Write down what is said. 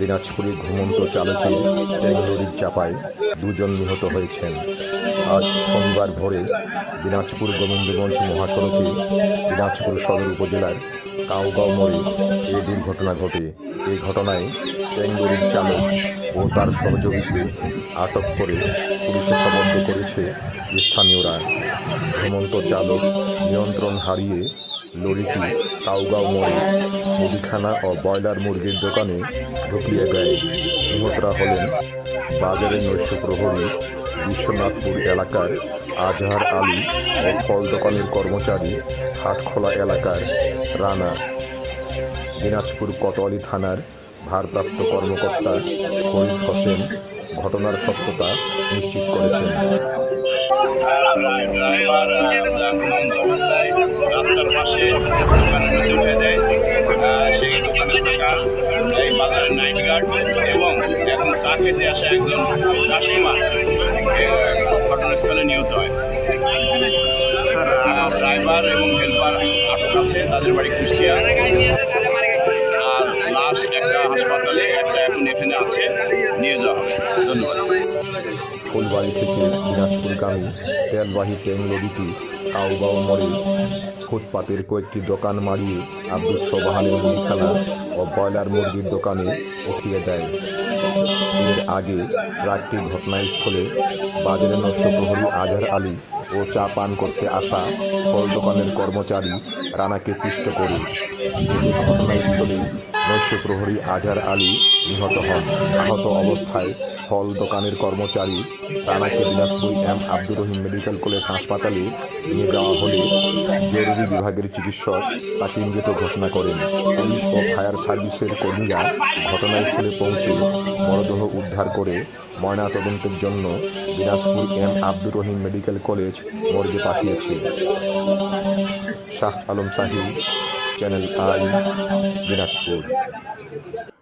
দিনাজপুরে ঘুমন্ত চালকের ট্যাংলরির চাপায় দুজন নিহত হয়েছেন। আজ সোমবার ভোরে দিনাজপুর গোবিন্দগঞ্জ মহাসড়কে দিনাজপুর সদর উপজেলার কাউগাঁও মোড়ে এই দুর্ঘটনা ঘটে। এই ঘটনায় ট্যাংলরির চালক ও তার সহযোগীকে আটক করে পুলিশে খবর করেছে স্থানীয়রা। ঘুমন্ত চালক নিয়ন্ত্রণ হারিয়ে লরিটি কাউগাঁও মোড়ে মুদিখানা ও ব্রয়লার মুরগির দোকানে ঢুকিয়ে দেয়। নিহতরা হলেন বাজারের নৈশ প্রহরী বিশ্বনাথপুর এলাকার আজহার আলী ও ফল দোকানের কর্মচারী হাটখোলা এলাকার রানা। দিনাজপুর কোতোয়ালি থানার ভারপ্রাপ্ত কর্মকর্তা ফরিদ হোসেন ঘটনার সত্যতা নিশ্চিত করেছেন। রাস্তার পাশে দোকানের উঠে দেয় সেই দোকানে থাকা এই বাজারের নাইট গার্ড এবং এখন চা খেতে আসা একজন কাস্টমার ঘটনাস্থলে নিহত হয় স্যার ড্রাইভার এবং হেল্পার আটক আছে তাদের বাড়ি কুষ্টিয়া লাশ একটা হাসপাতালে একটা এখন এখানে আছে নিয়ে যাওয়া হবে ধন্যবাদ ফুলবাড়ি থেকে দিনাজপুরগামী তেলবাহী ট্রেন লরিটি কাউগাঁও মোড়ে ফুটপাতের কয়েকটি দোকান মারিয়ে আব্দুল সোবাহানের মুদিখানা ও ব্রয়লার মুরগির দোকানে উঠিয়ে দেয় এর আগে ট্রাকটি ঘটনাস্থলে বাজারে নষ্ট প্রহরী আজহার আলী ও চা পান করতে আসা ফল দোকানের কর্মচারী রানাকে পিষ্ট করে প্রহরী আজহার আলী নিহত হন। আহত অবস্থায় ফল দোকানের কর্মচারী রানাকে Dinajpur M Abdur Rahim medical college হাসপাতালে নিয়ে যাওয়া হলে জরুরি বিভাগের চিকিৎসক তাকে মৃত ঘোষণা করেন। পুলিশ ও ফায়ার সার্ভিসের কর্মীরা ঘটনাস্থলে পৌঁছে মরদেহ উদ্ধার করে ময়নাতদন্তের জন্য Dinajpur M Abdur Rahim medical college মর্গে পাঠিয়েছে। Shah Alam Shahi, channel I, Dinajpur.